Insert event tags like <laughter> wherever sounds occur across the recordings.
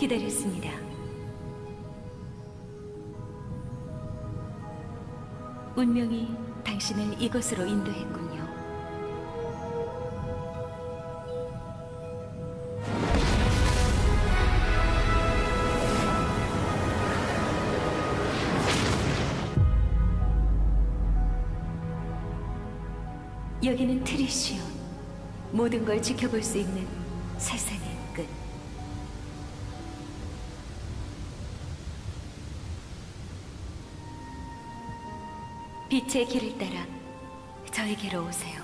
기다렸습니다. 운명이 당신을 이곳으로 인도했군요. 여기는 트리시온. 모든 걸 지켜볼 수 있는 세상의 빛의 길을 따라 저에게로 오세요.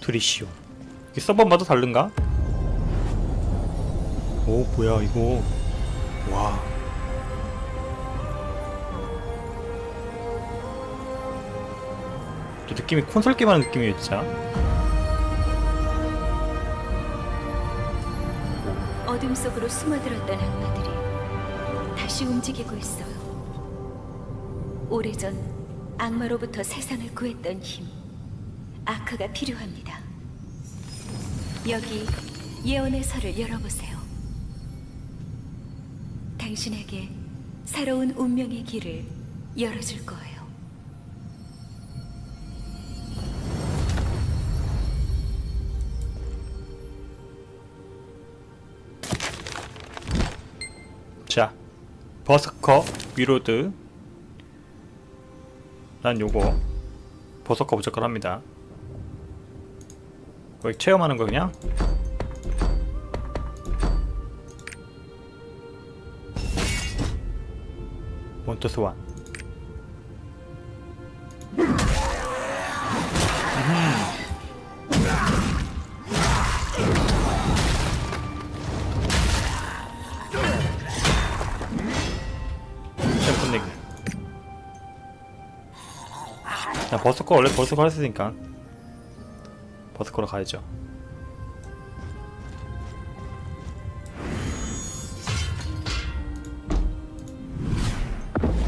드리시오. 이게 서버마다 다른가? 오 뭐야 이거. 와. 또 느낌이 콘솔 게임 하는 느낌이에요 진짜. 어둠 속으로 숨어들었던 악마들이 다시 움직이고 있어요. 오래전 악마로부터 세상을 구했던 힘, 아크가 필요합니다. 여기 예언의 설을 열어보세요. 당신에게 새로운 운명의 길을 열어줄 거예요. 버스커 위로드. 난 요거 버서커 무조건 합니다. 거의 체험하는 거 그냥. 원투스 원. 버스커 원래 버스커 했으니까 버스커로 가야죠.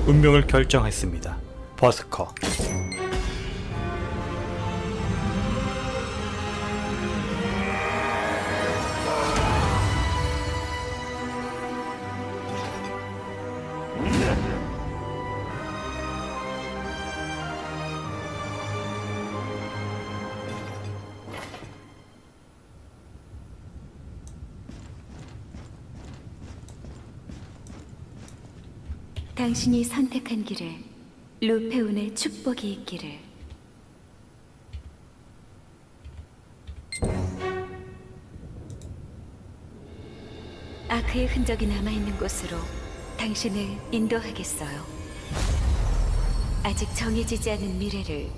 운명을 결정했습니다. 버스커. 당신이 선택한 길에 루페운의 축복이 있기를. 아크의 흔적이 남아있는 곳으로 당신을 인도하겠어요. 아직 정해지지 않은 미래를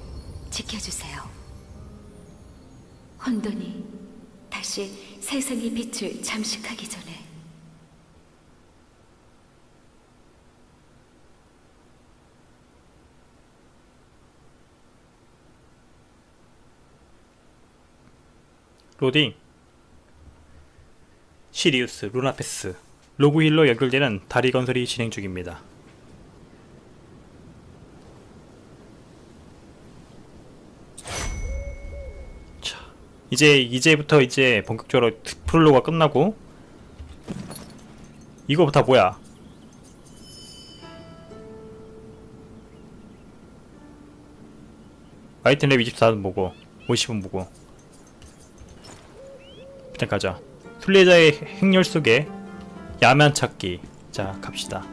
지켜주세요. 혼돈이 다시 세상의 빛을 잠식하기 전에. 로딩 시리우스, 루나페스, 로그힐로 연결되는 다리 건설이 진행 중입니다. 자, 이제 이제부터 이제 본격적으로 프롤로가 끝나고 이거 다 뭐야? 아이템 랩 24는 뭐고 50은 뭐고 일단 가자. 순례자의 행렬 속에 야만 찾기. 자, 갑시다.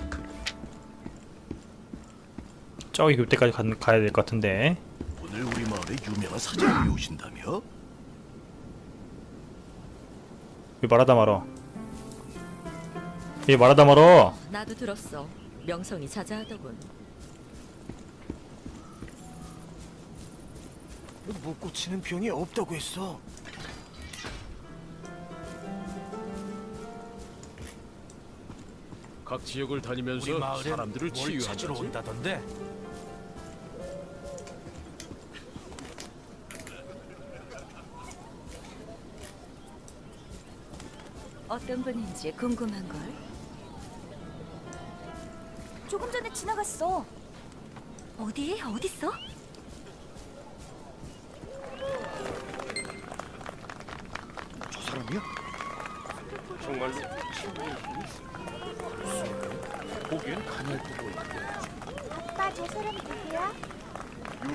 저기 그때까지 가, 가야 될 것 같은데. 오늘 우리 마을에 유명한 사장님이 오신다며? 왜 말하다 말어? 왜 말하다 말어? 나도 들었어. 명성이 자자하더군. 못 고치는 병이 없다고 했어. 각 지역을 우리 다니면서 마을에 사람들을 뭘 찾으러 치유하지. 온다던데. 어떤 분인지 궁금한 걸. 조금 전에 지나갔어. 어디? 어딨어? 친구야? 정말로 친구의 힘이 보기엔 가냘 듯 보이는데 아빠 저 사람 누구야?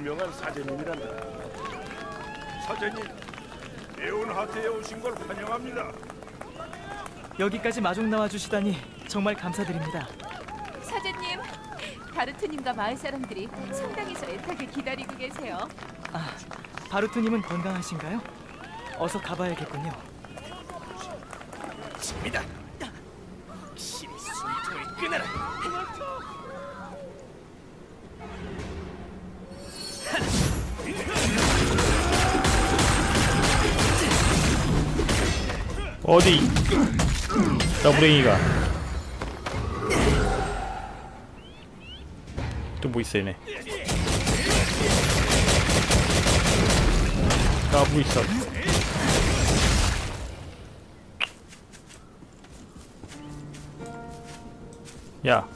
유명한 사제님이란다. 사제님, 에온하트에 오신 걸 환영합니다. 여기까지 마중 나와 주시다니 정말 감사드립니다. 사장님, 바르트님과 마을 사람들이 성당에서 애타게 기다리고 계세요. 아, 바루트님은 건강하신가요? 어서 가봐야겠군요. 입니다. 확실히 숨통을 끊어라. 어디 더블랭이가 또 뭐 있어 얘네 아뭐 있어 야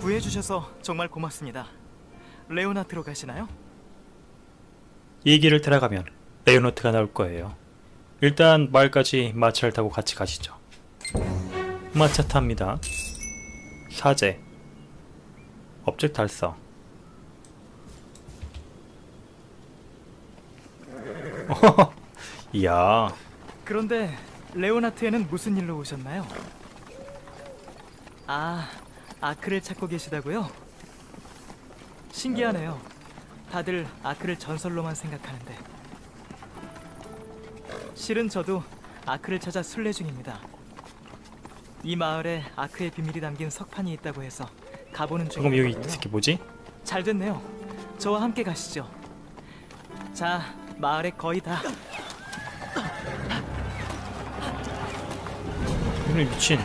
구해주셔서 정말 고맙습니다. 레오나트로 가시나요? 얘기를 들어가면 레오노트가 나올 거예요. 일단 마을까지 마차를 타고 같이 가시죠. 마차 탑니다. 사제 업적 달성 <laughs> 이야 그런데 레오나트에는 무슨 일로 오셨나요? 아, 아크를 찾고 계시다고요? 신기하네요. 다들 아크를 전설로만 생각하는데. 실은 저도 아크를 찾아 순례 중입니다. 이 마을에 아크의 비밀이 담긴 석판이 있다고 해서 가보는 그럼 여기 이. 새끼 뭐지? 잘 됐네요. 저와 함께 가시죠. 자, 마을에 거의 다 이놈 미친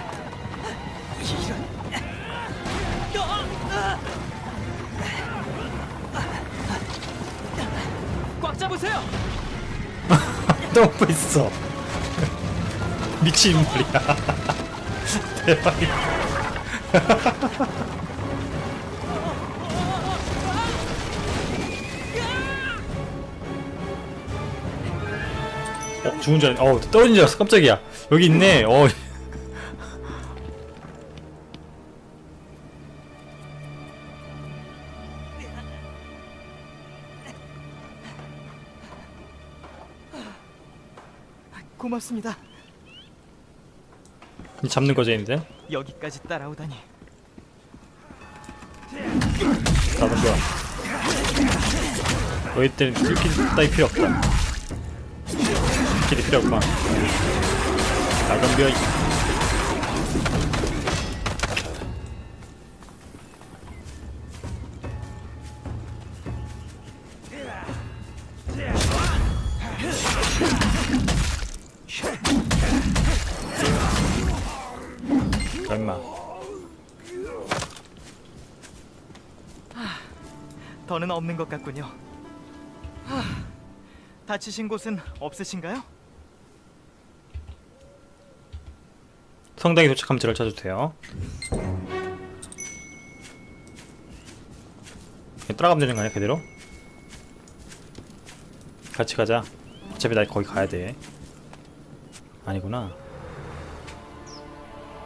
꽉 잡으세요. 너무 있어. 미친 말이야. 대박이야 어 죽은 줄 알았 어 떨어진 줄 알았어. 깜짝이야. 여기 있네. 어 고맙습니다. 잡는 거죠 이제? 여기까지 따라오다니. 나도 좋아. 너희 때는 킬킬 따위 필요 없다. 킬이 필요 없구만. 나덤벼 더는 없는 것 같군요. 하, 다치신 곳은 없으신가요? 성당에 도착하면 저를 찾아주세요. 그냥 따라가면 되는 거 아니야 그대로? 같이 가자. 어차피 나 거기 가야 돼. 아니구나.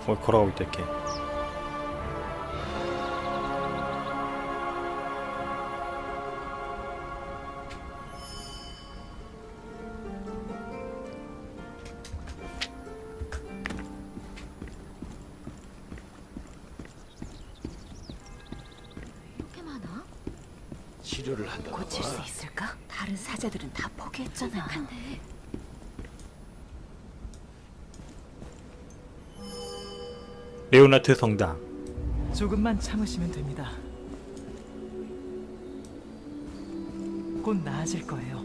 어 걸어가고 있다. 이렇게 치료를 한다. 고칠 수 있을까? 다른 사자들은 다 포기했잖아. 레오나트 성당. 조금만 참으시면 됩니다. 곧 나아질 거예요.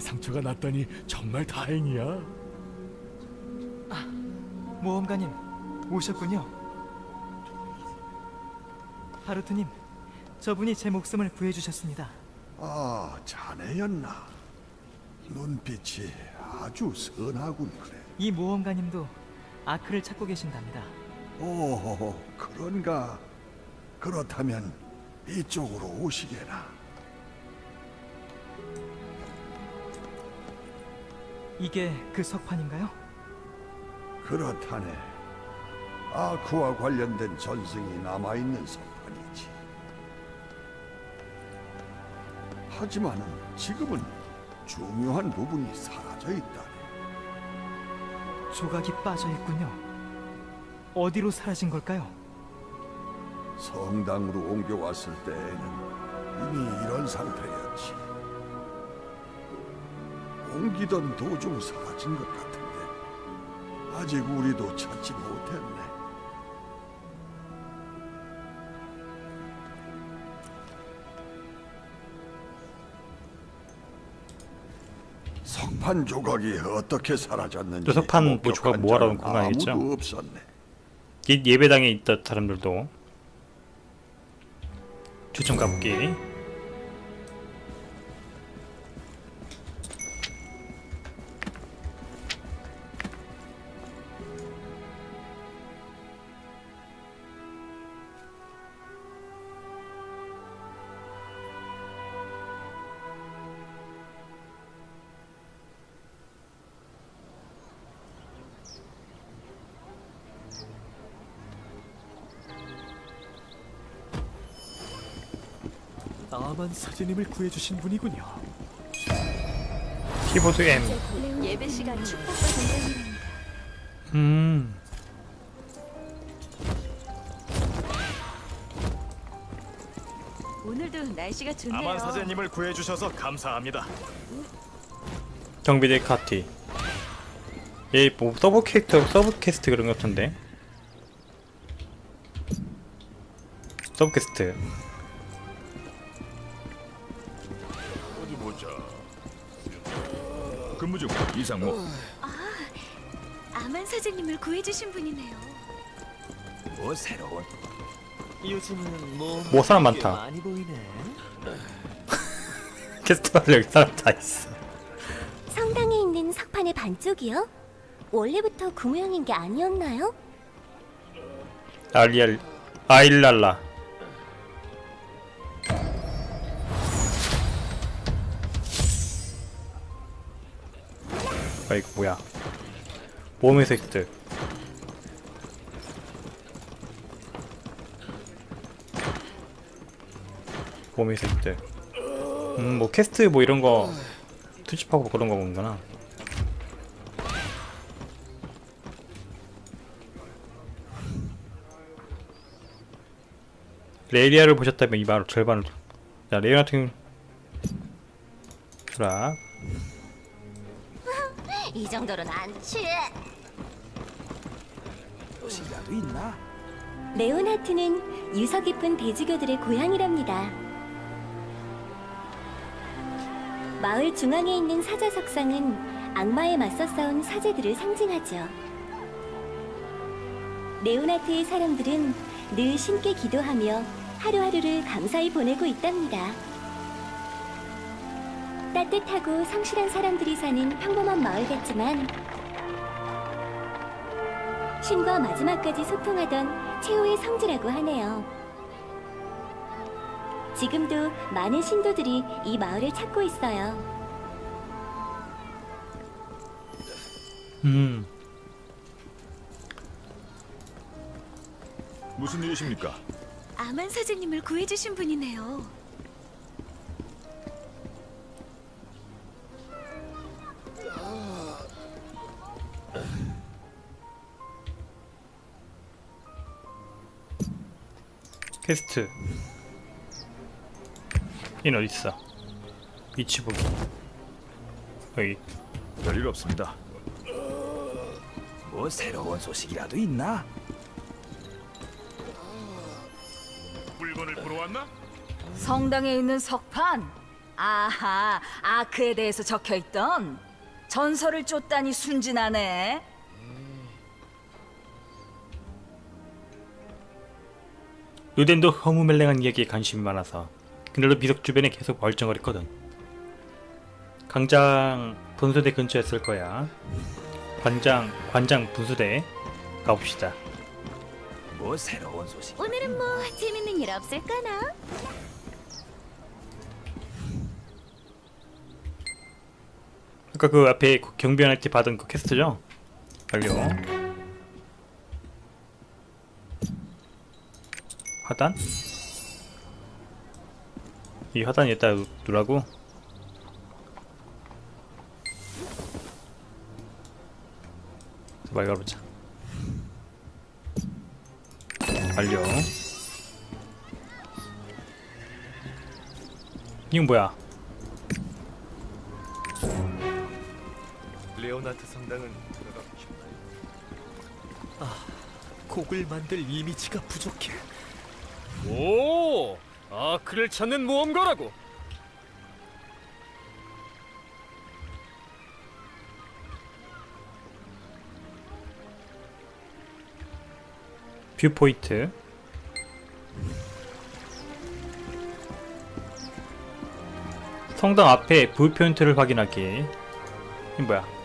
나의 상처가 났다니 정말 다행이야. 모험가님 오셨군요. 하루트님, 저분이 제 목숨을 구해주셨습니다. 아, 자네였나? 눈빛이 아주 선하군 그래. 이 모험가님도 아크를 찾고 계신답니다. 오, 그런가? 그렇다면 이쪽으로 오시게나. 이게 그 석판인가요? 그렇다네. 아크와 관련된 전승이 남아있는 석판이지. 하지만은 지금은 중요한 부분이 사라져 있다네. 조각이 빠져 있군요. 어디로 사라진 걸까요? 성당으로 옮겨왔을 때에는 이미 이런 상태였지. 옮기던 도중 사라진 것 같은데 아직 우리도 찾지 못했네. 석판 조각이 어떻게 사라졌는지 저 석판 뭐 목격한 조각 모아놓은 자는 공간이겠죠? 아무도 없었네. 예, 예배당에 있던 사람들도 추천 가볼게. 사제님을 구해주신 분이군요. 키보드 M. 예배 시간 축복받은 때문입니다. 음. 오늘도 날씨가 좋네요. 아만 사제님을 구해주셔서 감사합니다. 경비대 카티. 얘뭐 서브 캐릭터, 서브 캐스트 그런 것 같은데. 서브 캐스트. 근무 중 이상무. 아만 사제님을 구해주신 분이네요. 뭐 새로운 요즘은 뭐 뭐 사람 많다. 많이 보이네. <laughs> 캐스트 말려 여기 사람 다 있어. 성당에 있는 석판의 반쪽이요? 원래부터 그 모양인 게 아니었나요? 알리알 아일랄라. 아 이거 뭐야? 몸의 색들. 몸의 색들. 음, 뭐 캐스트 뭐 이런 거 투집하고 그런 거 보는구나. 레이리아를 보셨다면 이 마을 절반을 자 레이리아 같은 추락 이 정도로는 안 취해. 도시라도 있나? 레오나트는 유서 깊은 대주교들의 고향이랍니다. 마을 중앙에 있는 사자석상은 악마에 맞서 싸운 사제들을 상징하죠. 레오나트의 사람들은 늘 신께 기도하며 하루하루를 감사히 보내고 있답니다. 따뜻하고 성실한 사람들이 사는 평범한 마을 같지만 신과 마지막까지 소통하던 최후의 성지라고 하네요. 지금도 많은 신도들이 이 마을을 찾고 있어요. 음 무슨 일이십니까? 아만 사제님을 구해주신 분이네요. 퀘스트 인 어딨어 위치 보기 여기 별일 없습니다. 뭐 새로운 소식이라도 있나? 물건을 보러 왔나? 성당에 있는 석판. 아하, 아크에 대해서 적혀 있던 전설을 쫓다니 순진하네. 루덴도 허무맹랑한 이야기에 관심이 많아서 그날도 비석 주변에 계속 멀쩡거렸거든 강장 분수대 근처였을 거야. 관장 관장 분수대 가봅시다. 뭐 새로운 소식? 오늘은 뭐 재밌는 일 없을까나? 아까 그 앞에 경비원한테 받은 그 퀘스트죠? 완료. 화단? 이 화단에다 누라고? 말 걸어보자. 완료. 이건 뭐야? 레오나트 성당은 들어가고 싶나요? 아, 곡을 만들 이미지가 부족해. 오, 아크를 찾는 모험가라고. 뷰포인트. 성당 앞에 뷰포인트를 확인하기. 이 뭐야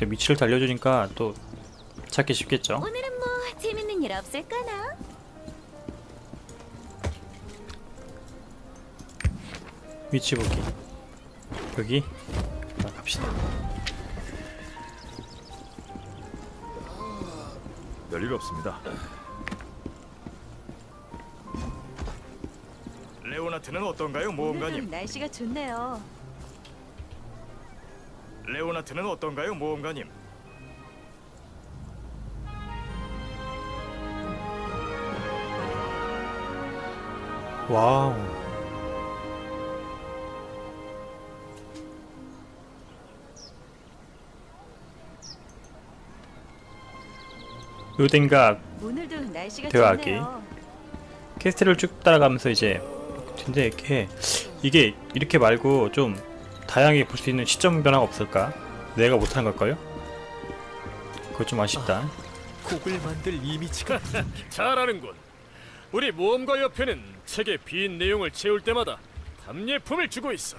또 위치를 달려주니까 또 찾기 쉽겠죠 오늘은 뭐 재밌는 일 없을까나? 위치 보기 여기 자, 갑시다 별일 없습니다. 레오나트는 어떤가요, 모험가님? 날씨가 좋네요. 레오나트는 어떤가요, 모험가님? 와우 오늘도 날씨가 대화하기. 퀘스트를 쭉 따라가면서 이제 근데 이렇게 이게 이렇게 말고 좀 다양하게 볼 수 있는 시점 변화가 없을까? 내가 못하는 걸까요? 그거 좀 아쉽다. 곡을 만들 이미지가 <laughs> 잘하는군. 우리 모험가 협회는 책의 빈 내용을 채울 때마다 답례품을 주고 있어.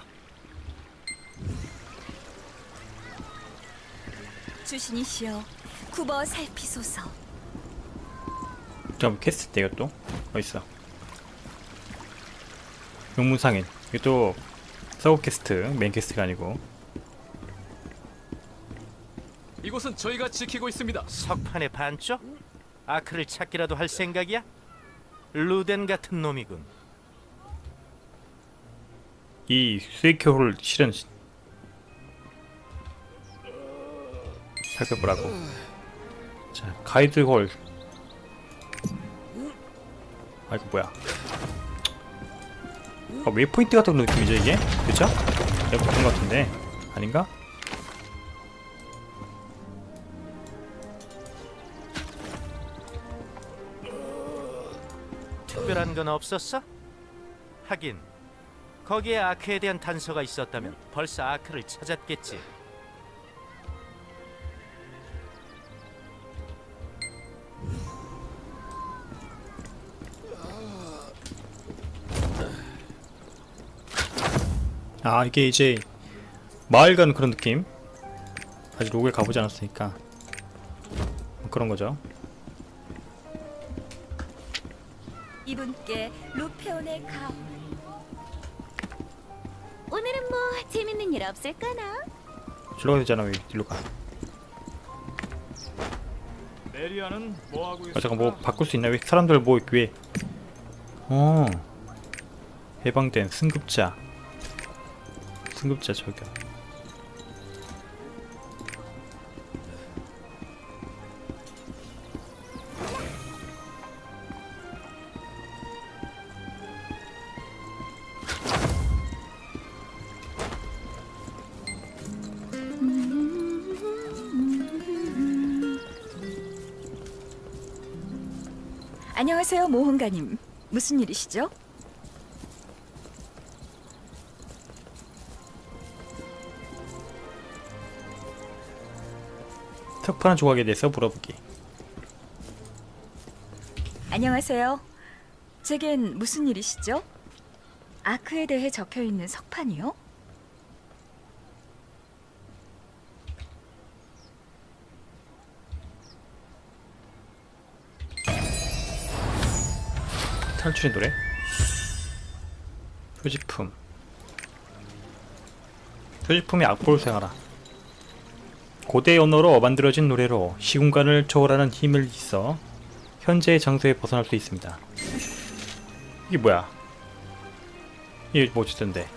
주신이시여, 굽어 살피소서. 좀 퀘스트 때 이것도 어딨어? 용문상인 이것도 서브 퀘스트 메인 퀘스트가 아니고 이곳은 저희가 지키고 있습니다. 석판의 반쪽? 아크를 찾기라도 할 생각이야? 루덴 같은 놈이군. 이 스웨이크홀 실은 살펴보라고 자 가이드홀 아 이거 뭐야 아 웨이포인트 같은 느낌이죠 이게? 그쵸? 내가 그런 것 같은데 아닌가? 특별한 건 없었어? 하긴 거기에 아크에 대한 단서가 있었다면 벌써 아크를 찾았겠지. 아 이게 이제 마을 가는 그런 느낌 아직 로그에 가보지 않았으니까 뭐 그런 거죠 이분께 루페온의 가을. 오늘은 뭐 재밌는 일 없을까나? 줄러가 되잖아 왜 일로 가 메리아는 뭐 하고 있어? 아 잠깐 뭐 바꿀 수 있나 왜 사람들 뭐 왜? 어 해방된 승급자 승급자 저격 안녕하세요, 모험가님. 무슨 일이시죠? 특파한 조각에 대해서 물어보기 안녕하세요. 제겐 무슨 일이시죠? 아크에 대해 적혀 있는 석판이요? 탈출의 노래 소지품 소지품이 악보를 사용하라 고대 언어로 만들어진 노래로 시공간을 초월하는 힘을 있어 현재의 장소에 벗어날 수 있습니다. 이게 뭐야? 이게 뭐지 던데?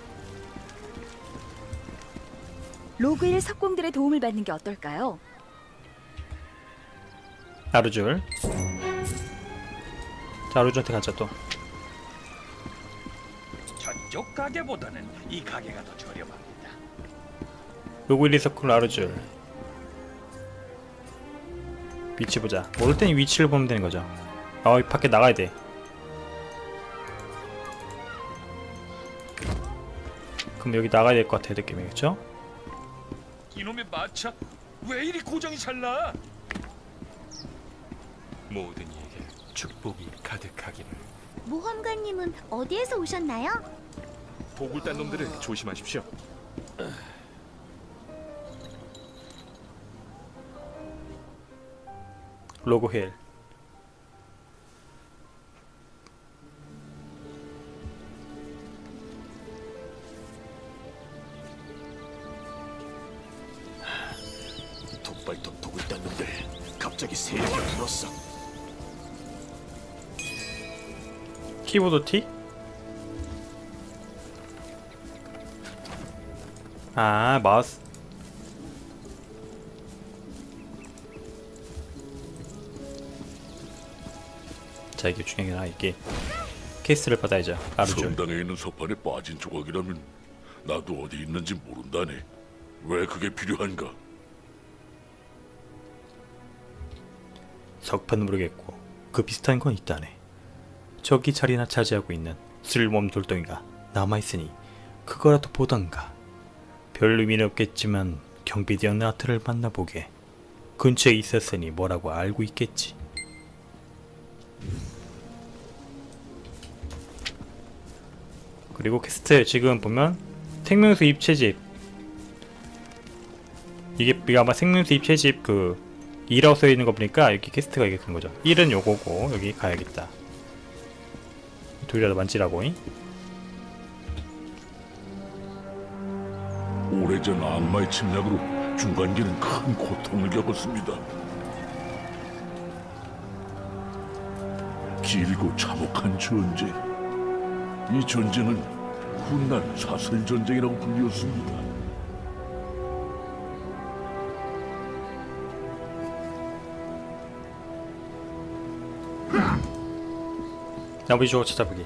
로그일 석공들의 도움을 받는 게 어떨까요? 아루줄. 자 아루줄한테 가자 또. 저쪽 가게보다는 이 가게가 더 저렴합니다. 로그일리 서클 아루줄 위치 보자 모를 땐 위치를 보면 되는 거죠 아이 밖에 나가야 돼 그럼 여기 나가야 될 것 같아요 느낌이 그쵸? 이놈의 마차 왜 이리 고장이 잘 나? 모든 이에게 축복이 가득하기를. 모험가님은 어디에서 오셨나요? 복을 딴 놈들을 조심하십시오. 로고힐 독발톱 독을 땄는데 갑자기 세력이 불었어. 키보드 T? 아 마우스 자 이게 중요한 게 아니라. 이게 케이스를 받아야죠. 아루줄. 성당에 있는 석판에 빠진 조각이라면 나도 어디 있는지 모른다네. 왜 그게 필요한가? 석판은 모르겠고 그 비슷한 건 있다네. 저기 자리나 차지하고 있는 쓸모없는 돌덩이가 남아있으니 그거라도 보던가. 별 의미는 없겠지만 경비대원 나트를 만나보게. 근처에 있었으니 뭐라고 알고 있겠지 그리고 퀘스트 지금 보면 생명수 입체집 이게 아마 생명수 입체집 그 2라고 써 있는 거 보니까 여기 퀘스트가 이게 된 거죠. 1은 요거고 여기 가야겠다. 둘이라도 만지라고. 잉? 오래전 악마의 침략으로 중간계는 큰 고통을 겪었습니다. 길고 참혹한 전쟁. 이 전쟁은 훗날 사슬 전쟁이라고 불리웠습니다. 나머지 찾아보기.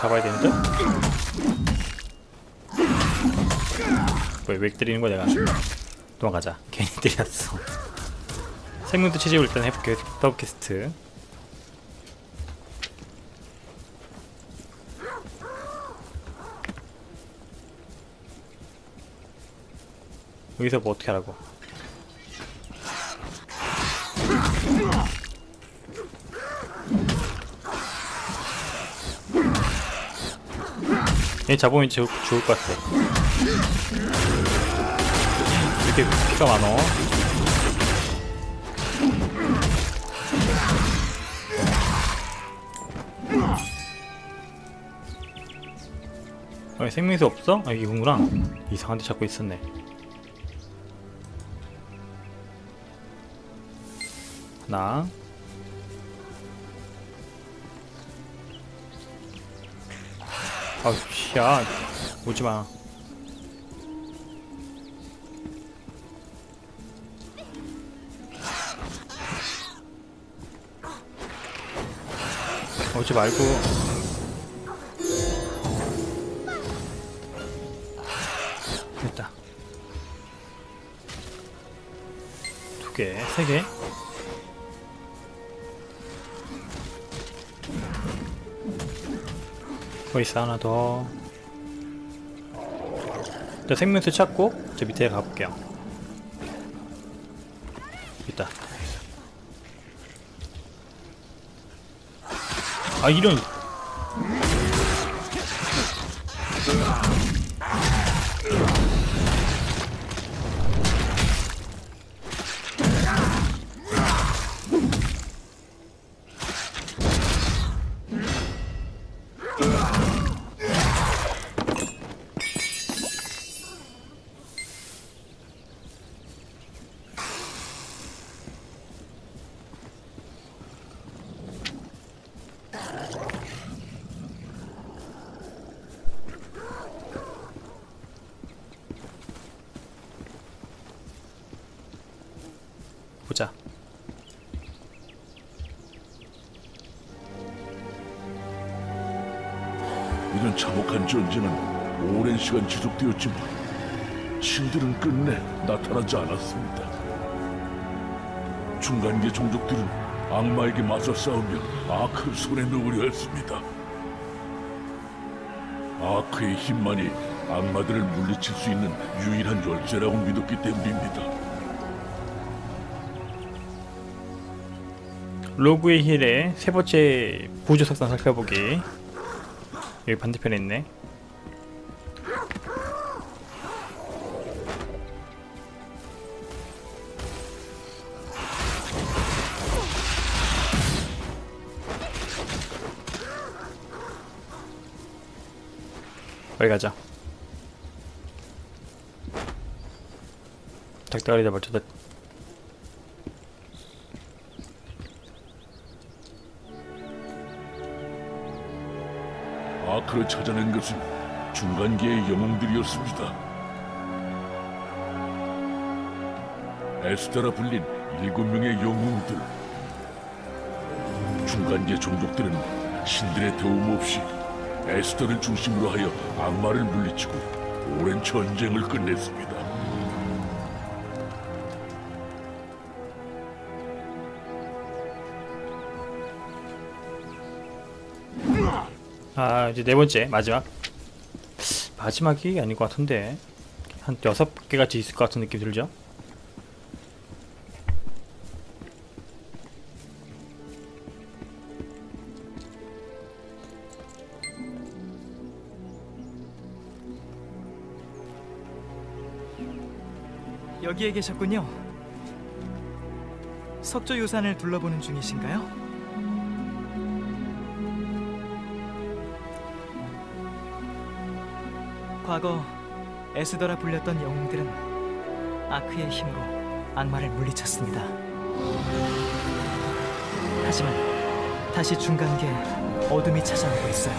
잡아야 되는데? 왜, 왜 때리는 거야 내가? 도망가자. 괜히 때렸어. 생명도 채집을 일단 해볼게요. 더블 퀘스트. 여기서 뭐 어떻게 하라고? 얘 잡으면 죽, 죽을 것 같아. 이렇게 피가 많어. 아, 생명수 없어? 아, 이거구나. 이상한 데 잡고 있었네. 하나. 아우, 야, 오지 마. 오지 말고. 개, 세 개. 거 있어 하나 더. 일단 생명수 찾고 저 밑에 가볼게요. 있다. 아 이런 전쟁은 오랜 시간 지속되었지만 신들은 끝내 나타나지 않았습니다. 중간계 종족들은 악마에게 맞서 싸우며 아크를 손에 넣으려 했습니다. 아크의 힘만이 악마들을 물리칠 수 있는 유일한 열쇠라고 믿었기 때문입니다. 로그의 힐의 세 번째 보조 석상 살펴보기. 여기 반대편에 있네. 빨리 가자. 닭다리다 맞춰다. 아크를 찾아낸 것은 중간계의 영웅들이었습니다. 에스더라 불린 일곱 명의 영웅들. 중간계 종족들은 신들의 도움 없이 에스더를 중심으로 하여 악마를 물리치고 오랜 전쟁을 끝냈습니다. 아 이제 네 번째 마지막 마지막이 아닌 것 같은데 한 여섯 개 같이 있을 것 같은 느낌 들죠? 여기에 계셨군요. 석조 유산을 둘러보는 중이신가요? 과거 에스더라 불렸던 영웅들은 아크의 힘으로 악마를 물리쳤습니다. 하지만 다시 중간계에 어둠이 찾아오고 있어요.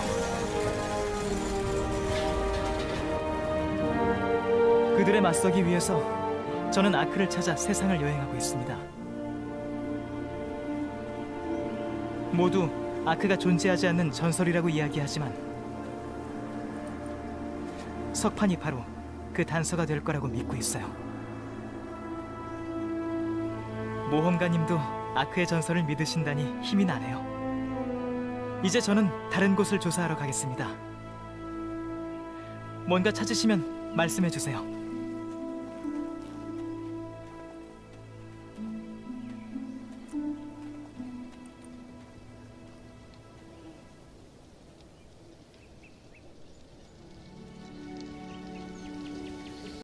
그들에 맞서기 위해서 저는 아크를 찾아 세상을 여행하고 있습니다. 모두 아크가 존재하지 않는 전설이라고 이야기하지만 석판이 바로 그 단서가 될 거라고 믿고 있어요. 모험가님도 아크의 전설을 믿으신다니 힘이 나네요. 이제 저는 다른 곳을 조사하러 가겠습니다. 뭔가 찾으시면 말씀해 주세요.